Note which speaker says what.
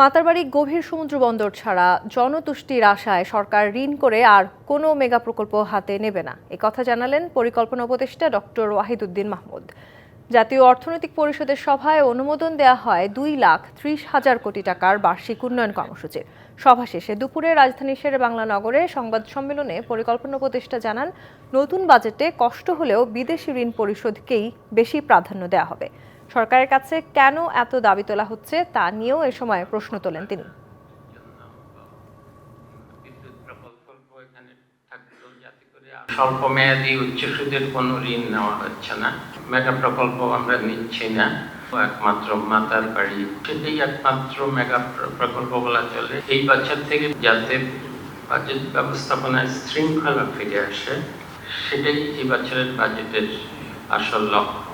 Speaker 1: মাতারবাড়ি গভীর সমুদ্র বন্দর ছাড়া জনতুষ্টির আশায় সরকার ঋণ করে আর কোনো মেগা প্রকল্প হাতে নেবে না। এ কথা জানালেন পরিকল্পনা উপদেষ্টা ডক্টর ওয়াহিদুদ্দিন মাহমুদ। জাতীয় অর্থনৈতিক পরিষদের সভায় অনুমোদন দেওয়া হয় দুই লাখ ত্রিশ হাজার কোটি টাকার বার্ষিক উন্নয়ন কর্মসূচির সভা শেষে দুপুরে রাজধানীর শেরে বাংলা নগরে সংবাদ সম্মেলনে পরিকল্পনা উপদেষ্টা জানান, নতুন বাজেটে কষ্ট হলেও বিদেশি ঋণ পরিশোধকেই বেশি প্রাধান্য দেওয়া হবে। সরকারের কাছে কেন এত দাবি তোলা হচ্ছে তা নিয়েও এ সময় প্রশ্ন তোলেন তিনি।
Speaker 2: স্বল্প মেয়াদী উচ্চ সুদের কোনো ঋণ নেওয়া হচ্ছে না। মেগা প্রকল্প আমরা নিচ্ছি না। একমাত্র মাতার বাড়ি। সেটাই একমাত্র মেগা প্রকল্প বলা চলে। এই বছর থেকে যাতে বাজেট ব্যবস্থাপনায় শৃঙ্খলা ফিরে আসে, সেটাই এই বছরের বাজেটের আসল লক্ষ্য।